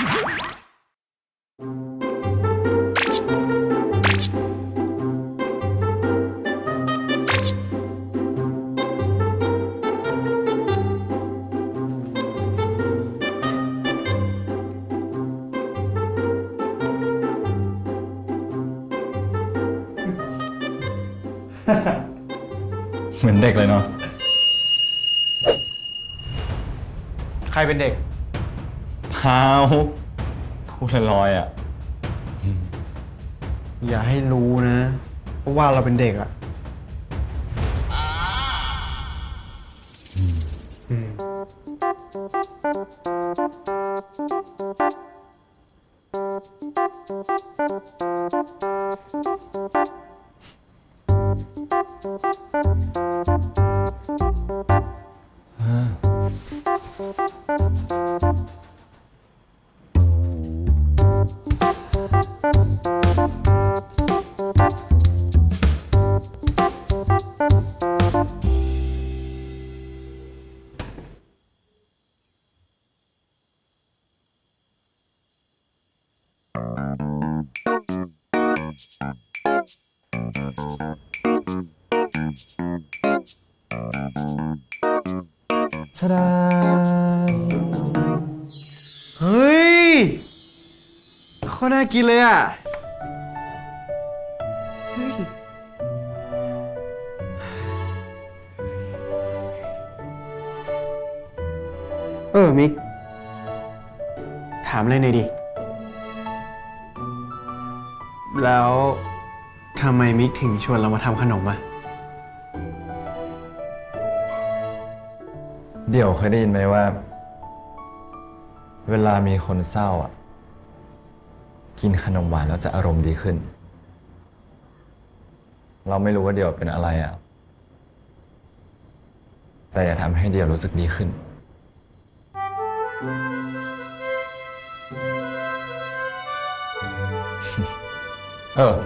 เหมือนเด็กเลยเนาะ ใครเป็นเด็กพาว พูดลอยๆอะ อย่าให้รู้นะว่าเราเป็นเด็กอะ ชดาเฮ้ยโคตรน่ากินเลยอะเฮ้ยเออมิก ถามอะไรหน่อยดิ แล้วทำไมมิกถึงชวนเรามาทำขนมอะเดี๋ยวเคยได้ยินไหมว่า เวลามีคนเศร้าอะ กินขนมหวานแล้วจะอารมณ์ดีขึ้น เราไม่รู้ว่าเดี๋ยวเป็นอะไรอะ แต่อย่าทำให้เดี๋ยวรู้สึกดีขึ้น เออ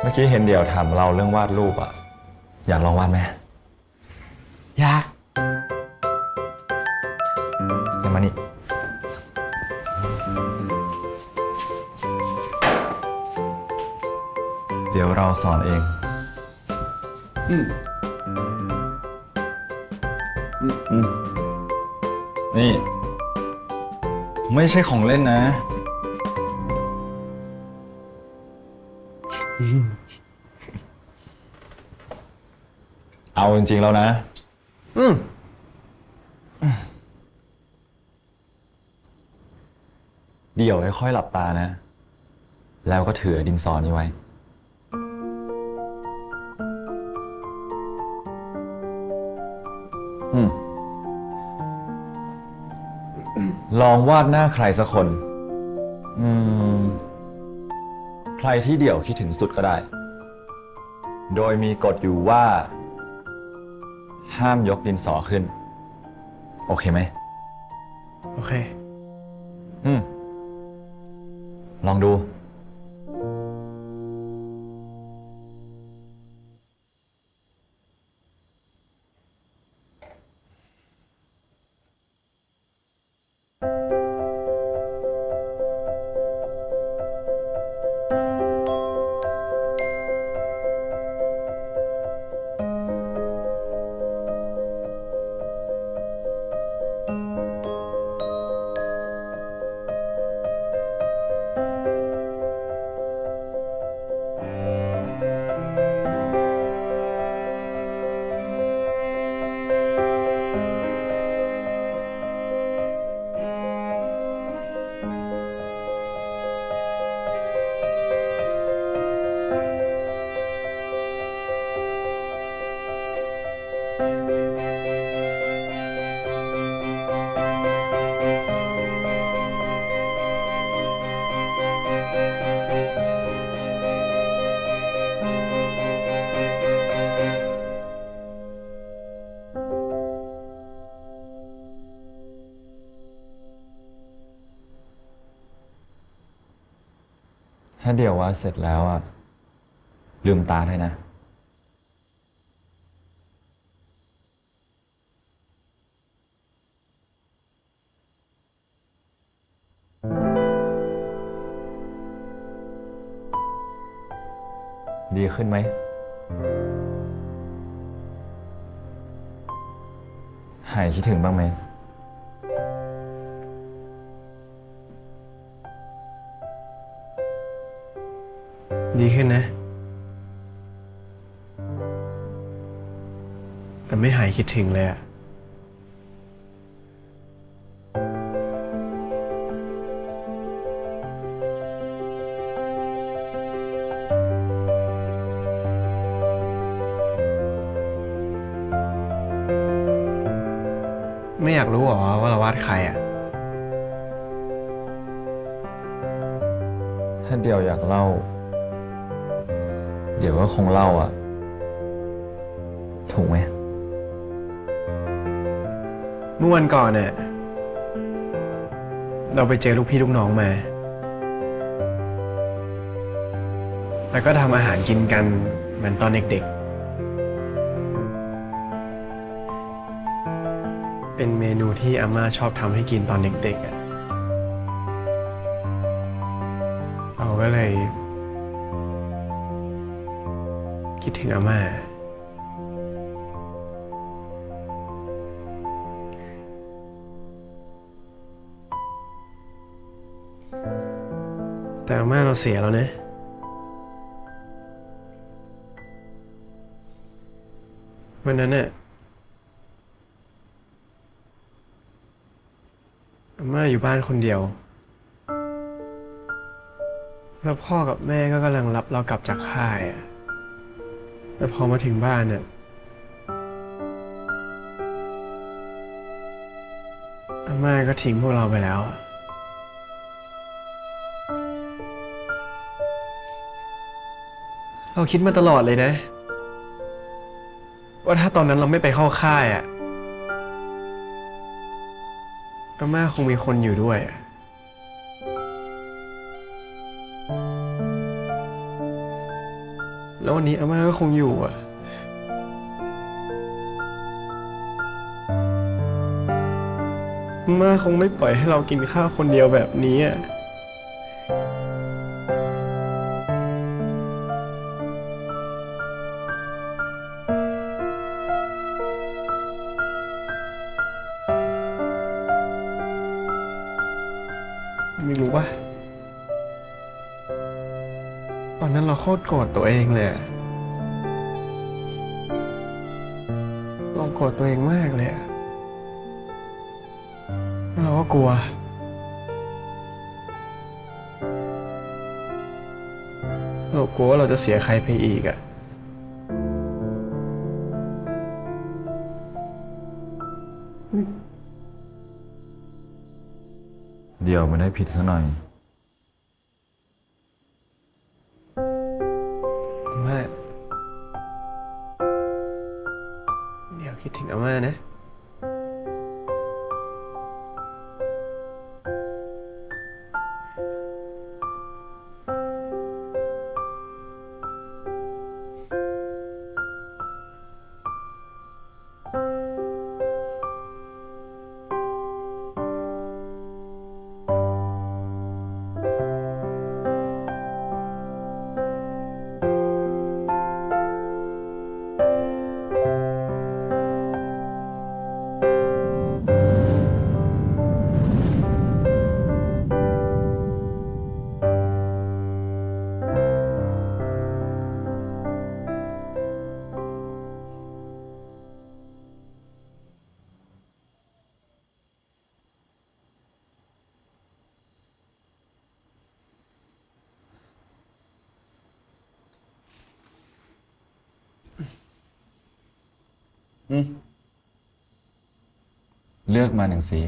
เมื่อกี้เห็นเดี๋ยวถามเราเรื่องวาดรูปอะอยากลองวาดไหมอยากเดี๋ยวมานี่ เดี๋ยวเราสอนเอง อืมนี่ ไม่ใช่ของเล่นนะ เอาจริงๆแล้วนะ อืมเดี๋ยวค่อยๆหลับตานะ แล้วก็ถือดินสอนี้ไว้ อืม ลองวาดหน้าใครสักคน อืม ใครที่เดี่ยวคิดถึงสุดก็ได้ โดยมีกฎอยู่ว่า ห้ามยกดินสอขึ้น โอเคไหม โอเค อืม ลองดู ถ้าเดี๋ยวว่าเสร็จแล้วอะลืมตาได้นะ ดีขึ้นไหม หายคิดถึงบ้างไหม ดีขึ้นนะ แต่ไม่หายคิดถึงเลยอะไม่อยากรู้หรอว่าเราวาดใครอะ ถ้าเดียวอยากเล่า เดี๋ยวก็คงเล่าอะ ถูกไหมเมื่อวันก่อนเนี่ยเราไปเจอลูกพี่ลูกน้องมา แล้วก็ทำอาหารกินกันเหมือนตอนเด็กๆ เป็นเมนูที่อาม่าชอบทำให้กินตอนเด็กๆอะ งอาม่า แต่อาม่าเราเสียแล้วนะวันนั้นน่ะอาม่าอยู่บ้านคนเดียว แล้วพ่อกับแม่ก็กำลังรับเรากลับจากค่ายอะ แต่พอมาถึงบ้านน่ะอาม่าก็ทิ้งพวกเราไปแล้วเราคิดมาตลอดเลยนะ ว่าถ้าตอนนั้นเราไม่ไปเข้าค่ายอะอาม่าคงมีคนอยู่ด้วยอะ ววันนี้อาม่าก็คงอยู่อะอาม่าคงไม่ปล่อยให้เรากินข้าวคนเดียวแบบนี้อะไม่รู้ว่า ตอนนั้นเราโคตรโกรธตัวเองเลยอะเราโกรธตัวเองมากเลยเราก็กลัว เรากลัวว่าเราจะเสียใครไปอีกอะเดี๋ยวมันได้ผิดซะหน่อย คิดถึงอาม่านะ ลือกมาหนึ่งสี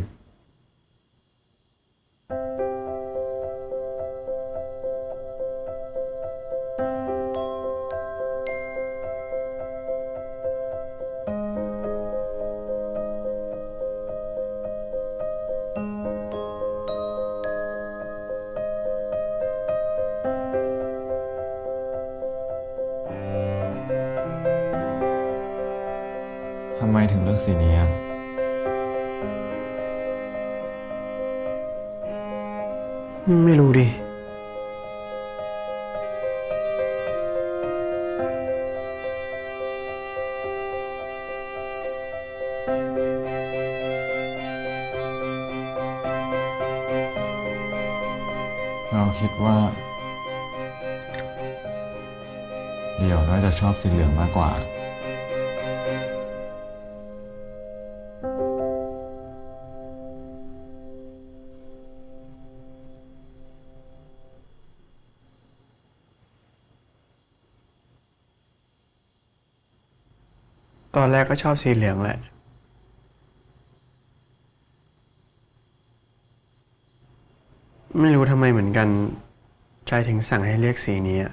ทำไมถึงเลือกสีนี้อะ ไม่รู้ดิ เราคิดว่า เดี่ยวน่าจะชอบสีเหลืองมากกว่า แรกก็ชอบสีเหลืองแหละ ไม่รู้ทำไมเหมือนกัน ใจถึงสั่งให้เรียกสีนี้อะ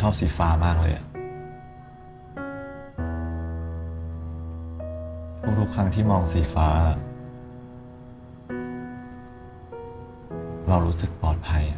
ชอบสีฟ้ามากเลยอะทุกๆครั้งที่มองสีฟ้า เรารู้สึกปลอดภัยอะ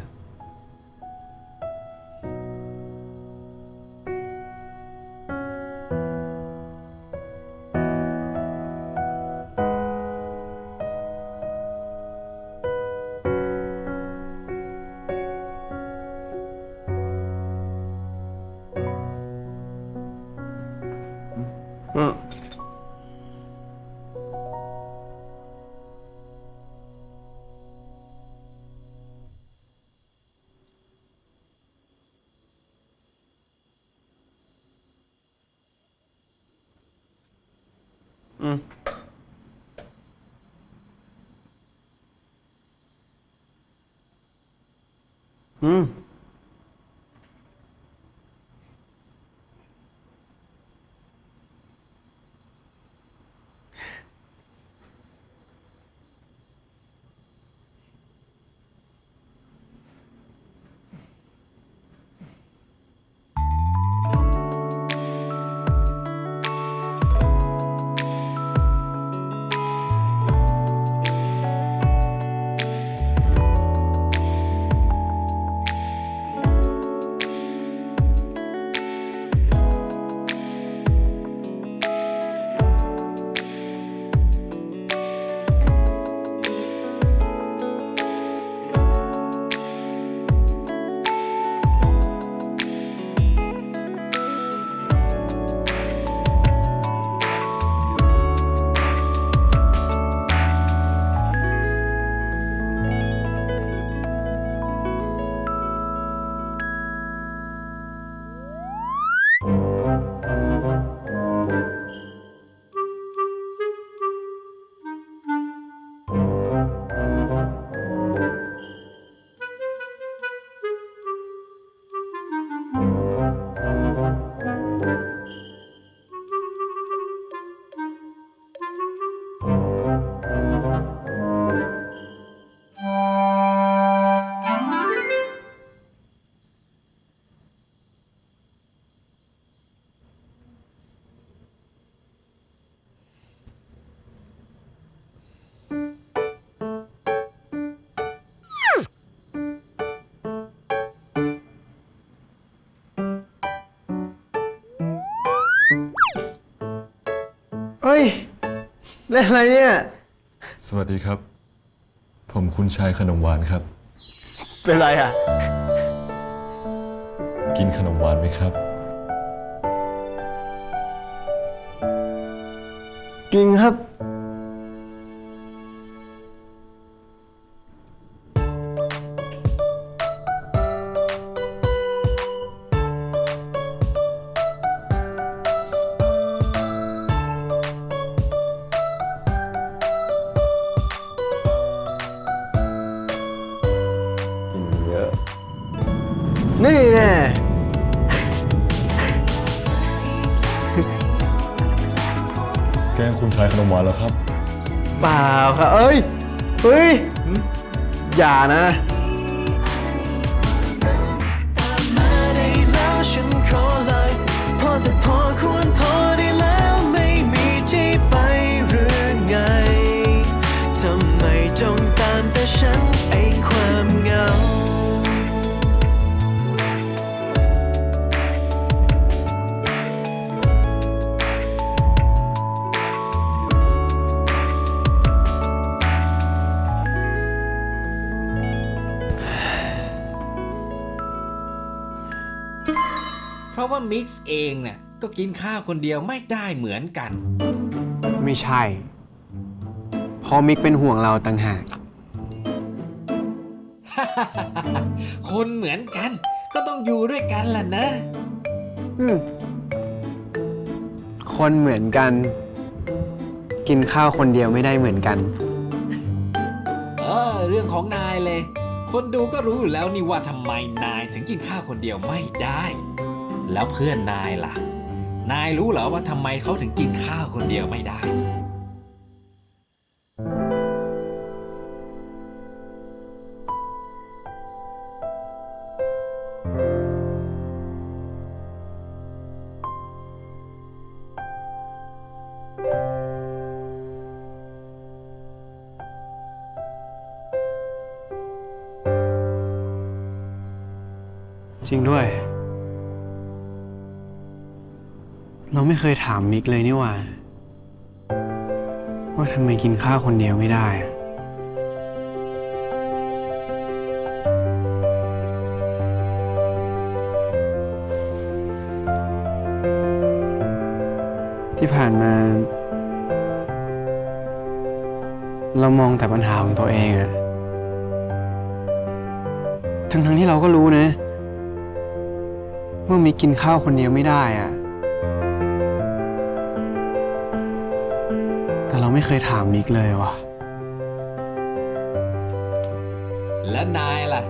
อืม ฮ้ย เล่นอะไรเนี่ย สวัสดีครับ ผมคุณชายขนมหวานครับ เป็นไรอะ กินขนมหวานไหมครับ กินครับ คุณชายขนมหรอครับ เปล่าครับ เอ้ย เฮ้ย อย่านะ ว่ามิกซ์เองเนี่ยก็กินข้าวคนเดียวไม่ได้เหมือนกัน ไม่ใช่ เพราะมิกเป็นห่วงเราต่างหาก คนเหมือนกัน ก็ต้องอยู่ด้วยกันล่ะนะ อืม คนเหมือนกัน กินข้าวคนเดียวไม่ได้เหมือนกัน เออ เรื่องของนายเลย คนดูก็รู้อยู่แล้วนี่ว่าทำไมนายถึงกินข้าวคนเดียวไม่ได้ แล้วเพื่อนนายล่ะ นายรู้เหรอว่าทำไมเขาถึงกินข้าวคนเดียวไม่ได้ จริงด้วย เราไม่เคยถามมิกเลยนี่หว่า ว่าทำไมกินข้าวคนเดียวไม่ได้ ที่ผ่านมา เรามองแต่ปัญหาของตัวเองอะทั้งๆที่เราก็รู้นะ ว่ามิกกินข้าวคนเดียวไม่ได้อะ ไม่เคยถามมิกเลยว่ะ และนายล่ะ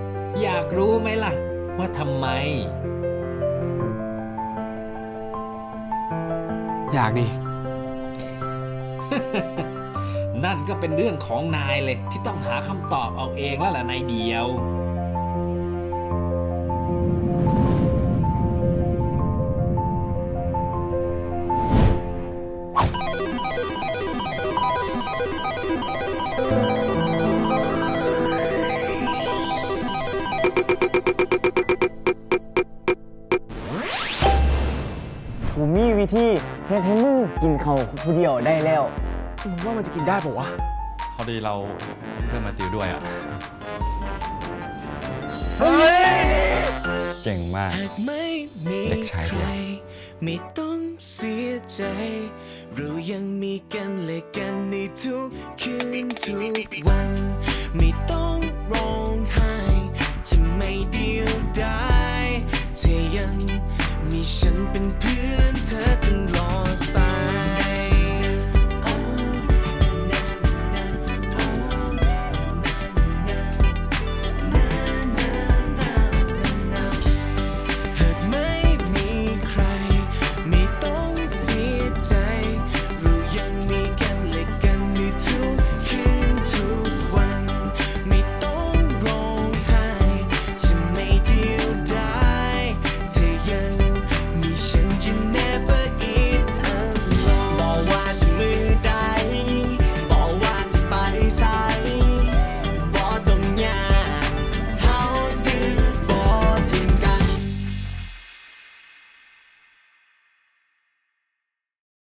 อยากรู้ไหมล่ะ ว่าทำไม อยากดิ นั่นก็เป็นเรื่องของนายเลยที่ต้องหาคำตอบเอาเองแล้วล่ะนายเดียว กินได้ปะวะ พอดีเราเพื่อนมาติวด้วยอะ เก่งมาก หากไม่มีเด็กชายใคเดีรยว ไม่ต้องเสียใจ เรายังมีกันและกันในทุกคืนทุกวัน ไม่ต้องร้องไห้จะไม่เดียวดายเธอยังมีฉันเป็นเพื่อน